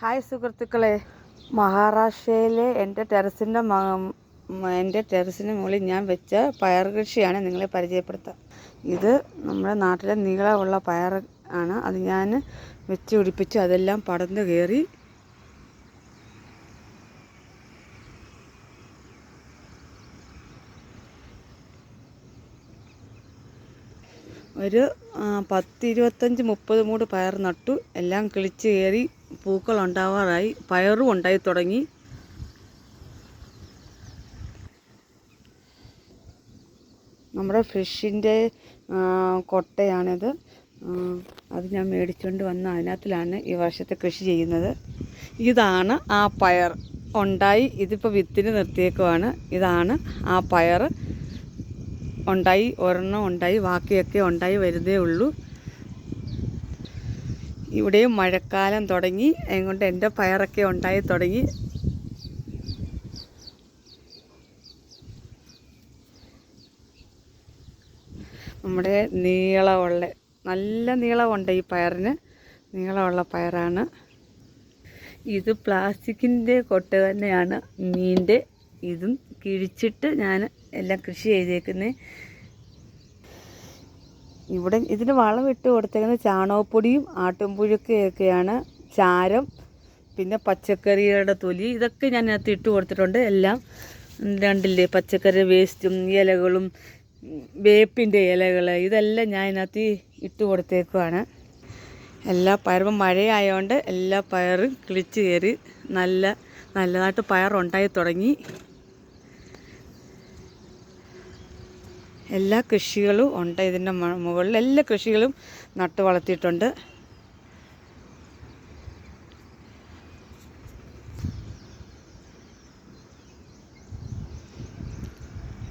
Hi സുഹൃത്തുക്കളെ. മഹാരാഷ്ട്രയിലെ എന്റെ ടെറസിന്റെ എന്റെ ടെറസിന് മുകളിൽ ഞാൻ വെച്ച പയർ കൃഷിയാണ് നിങ്ങളെ പരിചയപ്പെടുത്താം. ഇത് നമ്മുടെ നാട്ടിലെ നീളമുള്ള പയർ ആണ്. അത് ഞാൻ വെച്ച് പിടിപ്പിച്ച്. അതെല്ലാം പടർന്നു കയറി. ഒരു ആ, പത്ത് ഇരുപത്തഞ്ച് മുപ്പത് മൂട് പയർ നട്ടു. എല്ലാം കിളിച്ച് കയറി. പൂക്കൾ ഉണ്ടാവാറായി പയറും ഉണ്ടായി തുടങ്ങി. നമ്മുടെ ഫിഷിന്റെ കൊട്ടയാണിത്. അത് ഞാൻ മേടിച്ചുകൊണ്ട് വന്ന അതിനകത്തിലാണ് ഈ വർഷത്തെ കൃഷി ചെയ്യുന്നത്. ഇതാണ് ആ പയർ. ഉണ്ടായി ഇതിപ്പോൾ വിത്തിന് നിർത്തിയേക്കുവാണ്. ഇതാണ് ആ പയർ. ഉണ്ടായി ഒരെണ്ണം ഉണ്ടായി ബാക്കിയൊക്കെ ഉണ്ടായി വരുന്നേ ഉള്ളൂ. ഇവിടെയും മഴക്കാലം തുടങ്ങി. അതുകൊണ്ട് എന്റെ പയറൊക്കെ ഉണ്ടായി തുടങ്ങി. നമ്മുടെ നീളമുള്ള നല്ല നീളമുണ്ട് ഈ പയറിന്. നീളമുള്ള പയറാണ്. ഇത് പ്ലാസ്റ്റിക്കിന്റെ കൊട്ട തന്നെയാണ്. മീന്റെ ഇതും കിഴിച്ചിട്ട് ഞാൻ എല്ലാം കൃഷി ചെയ്തേക്കുന്നത് ഇവിടെ ഇതിന് വളം ഇട്ട് കൊടുത്തേക്കുന്ന ചാണകപ്പൊടിയും ആട്ടുംപുഴുക്കയൊക്കെയാണ് ചാരം പിന്നെ പച്ചക്കറിയുടെ തൊലി ഇതൊക്കെ ഞാൻ അതിനകത്ത് ഇട്ട് കൊടുത്തിട്ടുണ്ട്. എല്ലാം രണ്ടില്ലേ പച്ചക്കറി വേസ്റ്റും ഇലകളും വേപ്പിന്റെ ഇലകൾ ഇതെല്ലാം ഞാൻ ഇതിനകത്ത് ഇട്ട് കൊടുത്തേക്കുവാണ്. എല്ലാ പയറും മഴയായതുകൊണ്ട് എല്ലാ പയറും കിളിച്ച് കയറി നല്ല നല്ലതായിട്ട് പയറുണ്ടായി തുടങ്ങി. എല്ലാ കൃഷികളും ഉണ്ട്. ഇതിന്റെ മുകളിൽ എല്ലാ കൃഷികളും നട്ടു വളർത്തിയിട്ടുണ്ട്.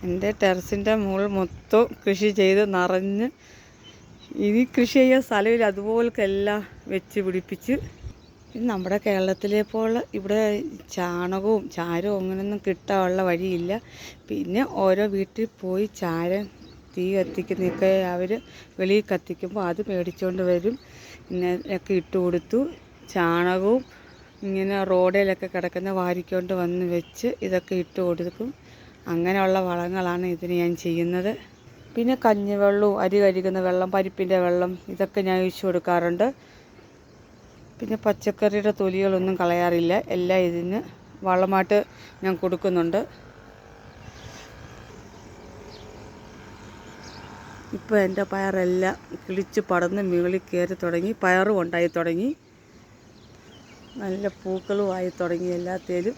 എന്റെ ടെറസിന്റെ മുകളിൽ മൊത്തം കൃഷി ചെയ്ത് നിറഞ്ഞ് ഇനി കൃഷി ചെയ്യാൻ സ്ഥലമില്ല. അതുപോലൊക്കെ എല്ലാം വെച്ച് പിടിപ്പിച്ച് പിന്നെ നമ്മുടെ കേരളത്തിലെ പോലെ ഇവിടെ ചാണകവും ചാരവും അങ്ങനെയൊന്നും കിട്ടാനുള്ള വഴിയില്ല. പിന്നെ ഓരോ വീട്ടിൽ പോയി ചാരം തീ കത്തിക്കുന്നൊക്കെ അവർ വെളിയിൽ കത്തിക്കുമ്പോൾ അത് മേടിച്ചുകൊണ്ട് വരും. പിന്നെ ഒക്കെ ഇട്ട് കൊടുത്തു. ചാണകവും ഇങ്ങനെ റോഡിലൊക്കെ കിടക്കുന്ന വാരിക്കൊണ്ട് വന്ന് വെച്ച് ഇതൊക്കെ ഇട്ട് കൊടുക്കും. അങ്ങനെയുള്ള വളങ്ങളാണ് ഇതിന് ഞാൻ ചെയ്യുന്നത്. പിന്നെ കഞ്ഞിവെള്ളവും അരി കഴുകുന്ന വെള്ളം പരിപ്പിന്റെ വെള്ളം ഇതൊക്കെ ഞാൻ ഒഴിച്ചു കൊടുക്കാറുണ്ട്. പിന്നെ പച്ചക്കറിയുടെ തൊലികളൊന്നും കളയാറില്ല. എല്ലാം ഇതിന് വളമായിട്ട് ഞാൻ കൊടുക്കുന്നുണ്ട്. ഇപ്പോൾ എന്റെ പയറെല്ലാം കിളിച്ച് പടന്ന് മുകളിൽ കയറി തുടങ്ങി. പയറും ഉണ്ടായി തുടങ്ങി. നല്ല പൂക്കളുമായി തുടങ്ങി എല്ലാത്തേലും.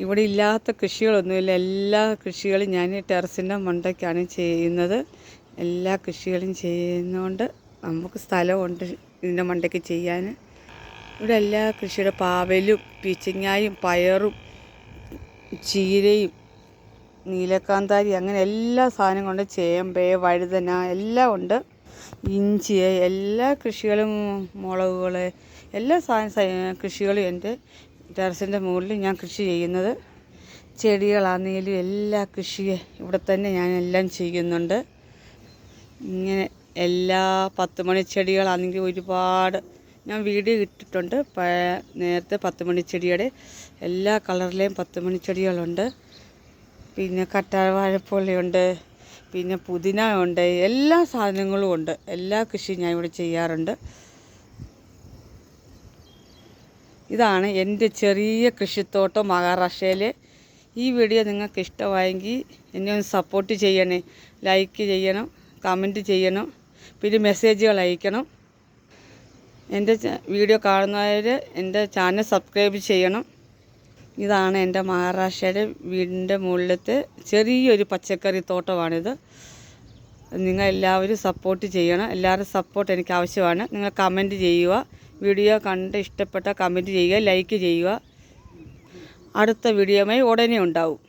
ഇവിടെ ഇല്ലാത്ത കൃഷികളൊന്നുമില്ല. എല്ലാ കൃഷികളും ഞാൻ ടെറസിന്റെ മണ്ടയ്ക്കാണ് ചെയ്യുന്നത്. എല്ലാ കൃഷികളും ചെയ്യുന്നതുകൊണ്ട് നമുക്ക് സ്ഥലമുണ്ട് ഇതിന്റെ മണ്ടയ്ക്ക് ചെയ്യാൻ. ഇവിടെ എല്ലാ കൃഷിയുടെ പാവലും പീച്ചങ്ങായും പയറും ചീരയും നീലക്കാന്താരി അങ്ങനെ എല്ലാ സാധനം കൊണ്ട് ചേമ്പ് വഴുതന എല്ലാം ഉണ്ട്. ഇഞ്ചി എല്ലാ കൃഷികളും മുളകുകൾ എല്ലാ സാധന കൃഷികളും എന്റെ ടെറസിന്റെ മുകളിൽ ഞാൻ കൃഷി ചെയ്യുന്നത്. ചെടികളാണെങ്കിലും എല്ലാ കൃഷിയെ ഇവിടെ തന്നെ ഞാൻ എല്ലാം ചെയ്യുന്നുണ്ട്. ഇങ്ങനെ എല്ലാ പത്ത് മണി ചെടികളാണെങ്കിൽ ഒരുപാട് ഞാൻ വീഡിയോ ഇട്ടിട്ടുണ്ട്. നേരത്തെ പത്ത് മണി ചെടിയുടെ എല്ലാ കളറിലെയും പത്ത് മണി ചെടികളുണ്ട് പിന്നെ കറ്റാർവാഴപ്പുള്ളിയുണ്ട് പിന്നെ പുതിന ഉണ്ട്. എല്ലാ സാധനങ്ങളും ഉണ്ട്. എല്ലാ കൃഷിയും ഞാൻ ഇവിടെ ചെയ്യാറുണ്ട്. ഇതാണ് എന്റെ ചെറിയ കൃഷിത്തോട്ടം മഹാരാഷ്ട്രയിലെ ഈ വീഡിയോ നിങ്ങൾക്ക് ഇഷ്ടമായെങ്കിൽ എന്നെ ഒന്ന് സപ്പോർട്ട് ചെയ്യണേ. ലൈക്ക് ചെയ്യണം. കമന്റ് ചെയ്യണം. പിന്നെ മെസ്സേജുകൾ അയക്കണം. എന്റെ വീഡിയോ കാണുന്നവർ എന്റെ ചാനൽ സബ്സ്ക്രൈബ് ചെയ്യണം. ഇതാണ് എന്റെ മഹാരാഷ്ട്രയുടെ വീടിന്റെ മുകളിലത്തെ ചെറിയൊരു പച്ചക്കറി തോട്ടമാണിത്. നിങ്ങൾ എല്ലാവരും സപ്പോർട്ട് ചെയ്യണം. എല്ലാവരും സപ്പോർട്ട് എനിക്ക് ആവശ്യമാണ്. നിങ്ങൾ കമന്റ് ചെയ്യുക. വീഡിയോ കണ്ട് ഇഷ്ടപ്പെട്ട കമന്റ് ചെയ്യുക. ലൈക്ക് ചെയ്യുക. അടുത്ത വീഡിയോയുമായി ഉടനെ ഉണ്ടാവും.